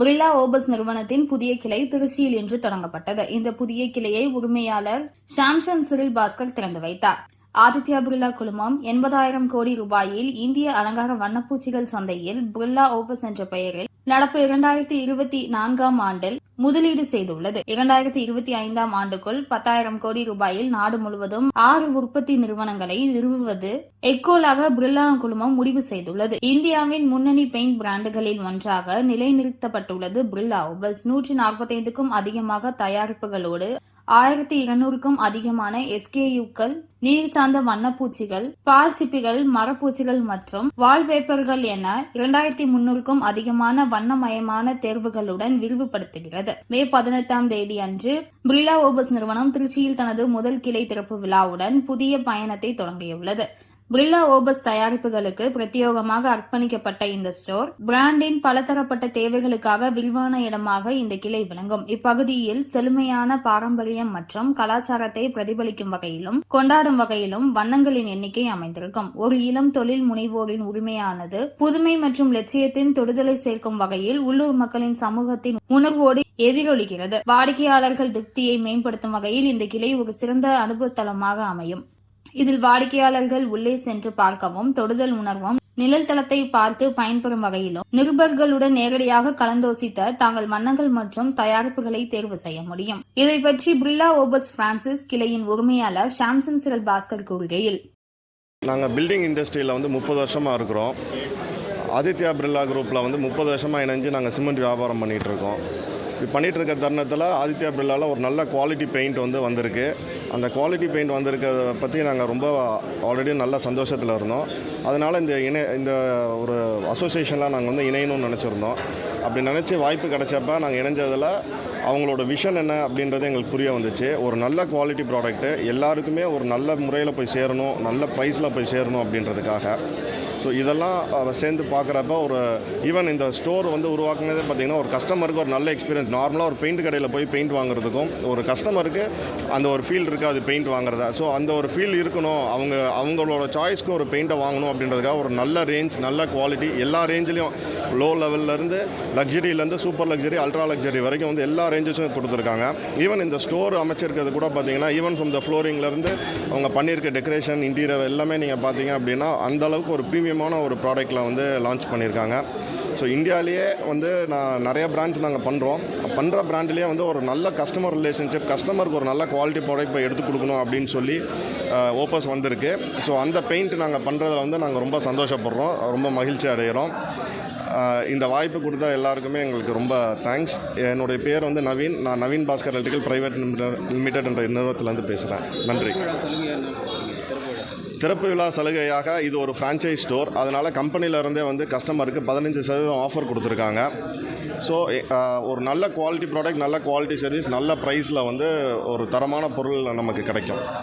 பிர்லா ஓபஸ் நிறுவனத்தின் புதிய கிளை திருச்சியில் இன்று தொடங்கப்பட்டது. இந்த புதிய கிளையை உரிமையாளர் சாம்சன் சிறில் பாஸ்கர் திறந்து வைத்தார். ஆதித்யா பிர்லா குழுமம் எண்பதாயிரம் கோடி ரூபாயில் இந்திய அலங்கார வண்ணப்பூச்சிகள் சந்தையில் பிர்லா ஓபஸ் என்ற பெயரில் நடப்பு இரண்டாயிரத்தி இருபத்தி நான்காம் ஆண்டில் முதலீடு செய்துள்ளது. இரண்டாயிரத்தி இருபத்தி ஐந்தாம் ஆண்டுக்குள் பத்தாயிரம் கோடி ரூபாயில் நாடு முழுவதும் ஆறு உற்பத்தி நிறுவனங்களை நிறுவுவது எக்கோலாக பிர்லா குழுமம் முடிவு செய்துள்ளது. இந்தியாவின் முன்னணி பெயிண்ட் பிராண்டுகளில் ஒன்றாக நிலைநிறுத்தப்பட்டுள்ளது பிர்லா ஓபஸ் நூற்றி நாற்பத்தைந்துக்கும் அதிகமாக தயாரிப்புகளோடு ஆயிரத்தி இருநூறுக்கும் அதிகமான எஸ்கேயுக்கள் நீர் சார்ந்த வண்ணப்பூச்சிகள் பால் சிப்பிகள் மரப்பூச்சிகள் மற்றும் வால்பேப்பர்கள் என இரண்டாயிரத்தி முன்னூறுக்கும் அதிகமான வண்ணமயமான தேர்வுகளுடன் விரிவுபடுத்துகிறது. மே பதினெட்டாம் தேதி அன்று பிர்லா ஓபஸ் நிறுவனம் திருச்சியில் தனது முதல் கிளை திறப்பு விழாவுடன் புதிய பயணத்தை தொடங்கியுள்ளது. பிர்லா ஓபஸ் தயாரிப்புகளுக்கு பிரத்யேகமாக அர்ப்பணிக்கப்பட்ட இந்த ஸ்டோர் பிராண்டின் பலதரப்பட்ட தேவைகளுக்காக விரிவான இடமாக இந்த கிளை விளங்கும். இப்பகுதியில் செழுமையான பாரம்பரியம் மற்றும் கலாச்சாரத்தை பிரதிபலிக்கும் வகையிலும் கொண்டாடும் வகையிலும் வண்ணங்களின் எண்ணிக்கை அமைந்திருக்கும். ஒரு இளம் தொழில் முனைவோரின் உரிமையானது புதுமை மற்றும் லட்சியத்தின் தொடுதலை சேர்க்கும் வகையில் உள்ளூர் மக்களின் சமூகத்தின் உணர்வோடு எதிரொலிக்கிறது. வாடிக்கையாளர்கள் திருப்தியை மேம்படுத்தும் வகையில் இந்த கிளை ஒரு சிறந்த அனுபவத்தலமாக அமையும். இதில் வாடிக்கையாளர்கள் உள்ளே சென்று பார்க்கவும் தொடுதல் உணர்வும் நிழல் தளத்தை பார்த்து பயன்பெறும் வகையிலும் நிருபர்களுடன் நேரடியாக கலந்தோசித்த தாங்கள் வண்ணங்கள் மற்றும் தயாரிப்புகளை தேர்வு செய்ய முடியும். இதை பற்றி பிர்லா ஓபஸ் பிரான்சிஸ் கிளையின் உரிமையாளர் ஷாம்சன் சிரல் பாஸ்கர் கூறுகையில் நாங்கள் பில்டிங் இண்டஸ்ட்ரியில் வந்து முப்பது வருஷமாக இருக்கிறோம். ஆதித்யா பிர்லா குரூப்பில் வந்து முப்பது வருஷமாக இணைஞ்சு நாங்கள் சிமெண்ட் வியாபாரம் பண்ணிகிட்ருக்கோம் பண்ணிகிட்டு இருக்க தருணத்தில் ஆதித்யா பிர்லாவில் ஒரு நல்ல குவாலிட்டி பெயிண்ட் வந்து வந்திருக்கு. அந்த குவாலிட்டி பெயிண்ட் வந்திருக்கிறத பற்றி நாங்கள் ரொம்ப ஆல்ரெடி நல்ல சந்தோஷத்தில் இருந்தோம். அதனால் இந்த இணை இந்த ஒரு அசோசியேஷனில் நாங்கள் வந்து இணையணும்னு நினச்சிருந்தோம். அப்படி நினச்சி வாய்ப்பு கிடச்சப்ப நாங்கள் இணைஞ்சதில் அவங்களோட விஷன் என்ன அப்படின்றது எங்களுக்கு புரிய வந்துச்சு. ஒரு நல்ல குவாலிட்டி ப்ராடக்ட்டு எல்லாருக்குமே ஒரு நல்ல முறையில் போய் சேரணும் நல்ல ப்ரைஸில் போய் சேரணும் அப்படின்றதுக்காக. ஸோ இதெல்லாம் சேர்ந்து பார்க்குறப்ப ஒரு ஈவன் இந்த ஸ்டோர் வந்து உருவாக்குனதே பார்த்திங்கன்னா ஒரு கஸ்டமருக்கு ஒரு நல்ல எக்ஸ்பீரியன்ஸ் நார்மலாக ஒரு பெயிண்ட் கடையில் போய் பெயிண்ட் வாங்குறதுக்கும் ஒரு கஸ்டமருக்கு அந்த ஒரு ஃபீல் இருக்குது அது பெயிண்ட் வாங்குறதா. ஸோ அந்த ஒரு ஃபீல் இருக்கணும். அவங்க அவங்களோட சாய்ஸ்க்கு ஒரு பெயிண்ட்டை வாங்கணும் அப்படின்றதுக்காக ஒரு நல்ல ரேஞ்ச் நல்ல குவாலிட்டி எல்லா ரேஞ்சிலையும் லோ லெவல்லேருந்து லக்ஸரியிலேருந்து சூப்பர் லக்ஸரி அல்ட்ரா லக்ஸரி வரைக்கும் வந்து எல்லா ரேஞ்சஸும் கொடுத்துருக்காங்க. ஈவன் இந்த ஸ்டோர் அமைச்சிருக்கிறது கூட பார்த்தீங்கன்னா ஈவன் ஃப்ரம் த ஃப்ளோரிங்லேருந்து அவங்க பண்ணியிருக்க டெக்கரேஷன் இன்டீரியர் எல்லாமே நீங்கள் பார்த்தீங்க அப்படின்னா அந்தளவுக்கு ஒரு ப்ரீமியமான ஒரு ப்ராடக்ட்டில் வந்து லான்ச் பண்ணியிருக்காங்க ஸோ இந்தியாவிலேயே வந்து நான் நிறைய பிரான்ச் நாங்கள் பண்ணுறோம் பண்ணுற பிராண்ட்லேயே வந்து ஒரு நல்ல கஸ்டமர் ரிலேஷன்ஷிப் கஸ்டமருக்கு ஒரு நல்ல குவாலிட்டி ப்ராடக்ட் எடுத்து கொடுக்கணும் அப்படின்னு சொல்லி ஓப்பஸ் வந்திருக்கு. ஸோ அந்த பெயிண்ட் நாங்கள் பண்ணுறதுல வந்து நாங்கள் ரொம்ப சந்தோஷப்படுறோம். ரொம்ப மகிழ்ச்சி அடைகிறோம் இந்த வாய்ப்பு கொடுத்த எல்லாருக்குமே எங்களுக்கு ரொம்ப தேங்க்ஸ் என்னுடைய பேர் வந்து நவீன். நான் Naveen Bhaskar electrical private limited என்ற நிறுவனத்திலேருந்து பேசுகிறேன் நன்றி. திறப்பு விழா சலுகையாக இது ஒரு ஃப்ரான்ச்சைஸ் ஸ்டோர் அதனால் கம்பெனியிலேருந்தே வந்து கஸ்டமருக்கு பதினஞ்சு சதவீதம் ஆஃபர் கொடுத்துருக்காங்க. ஸோ ஒரு நல்ல குவாலிட்டி ப்ராடக்ட் நல்ல குவாலிட்டி சர்வீஸ் நல்ல ப்ரைஸில் வந்து ஒரு தரமான பொருள் நமக்கு கிடைக்கும்.